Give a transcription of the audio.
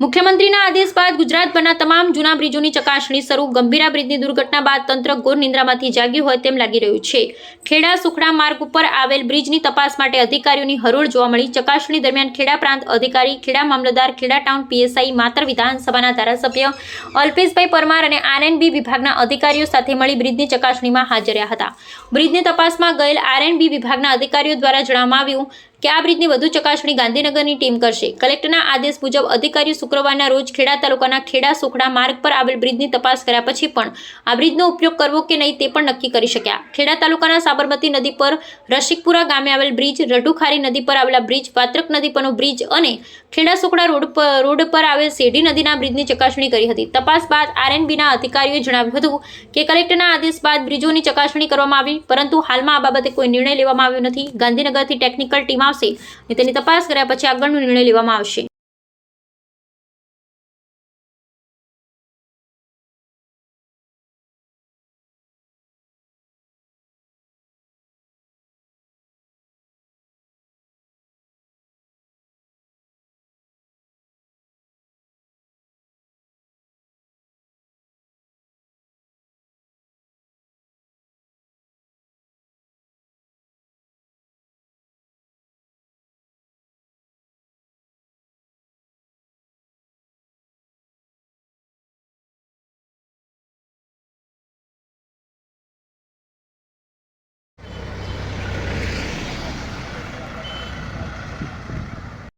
મુખ્યમંત્રીના આદેશ બાદ ગુજરાતભરના તમામ જૂના બ્રિજોની ચકાસણી શરૂ. ગંભીરા બ્રિજની દુર્ઘટના બાદ તંત્ર ઘોર નિંદ્રામાંથી જાગ્યું હોય તેમ લાગી રહ્યું છે. ખેડા સુખડા માર્ગ ઉપર આવેલ બ્રિજની તપાસ માટે અધિકારીઓની હરોળ જોવા મળી. ચકાસણી દરમિયાન ખેડા પ્રાંત અધિકારી, ખેડા મામલતદાર, ખેડા ટાઉન પીએસઆઈ, માતર વિધાનસભાના ધારાસભ્ય અલ્પેશભાઈ પરમાર અને આરએનબી વિભાગના અધિકારીઓ સાથે મળી બ્રિજની ચકાસણીમાં હાજર રહ્યા હતા. બ્રિજની તપાસમાં ગયેલ આરએનબી વિભાગના અધિકારીઓ દ્વારા જણાવવામાં આવ્યું કે આ બ્રિજની વધુ ચકાસણી ગાંધીનગરની ટીમ કરશે. કલેક્ટરના આદેશ મુજબ અધિકારીઓ શુક્રવારના રોજ ખેડા તાલુકાના ખેડા સુખડા માર્ગ પર આવેલ બ્રિજની તપાસ કર્યા પછી પણ આ બ્રિજનો ઉપયોગ કરવો કે નહીં તે પણ નક્કી કરી શક્યા. ખેડા તાલુકાના સાબરમતી નદી પર રસિકપુરા ગામે આવેલ બ્રિજ, રઢુખારી નદી પર આવેલા બ્રિજ વાત્રક નદી પરનો બ્રિજ અને ખેડા સુખડા રોડ પર રોડ પર આવેલ શેઢી નદીના બ્રિજની ચકાસણી કરી હતી. તપાસ બાદ આરએનબીના અધિકારીઓએ જણાવ્યું હતું કે કલેક્ટરના આદેશ બાદ બ્રિજોની ચકાસણી કરવામાં આવી, પરંતુ હાલમાં આ બાબતે કોઈ નિર્ણય લેવામાં આવ્યો નથી. ગાંધીનગરથી ટેકનિકલ ટીમ આવશે અને તેની તપાસ કર્યા પછી આગળનો નિર્ણય લેવામાં આવશે.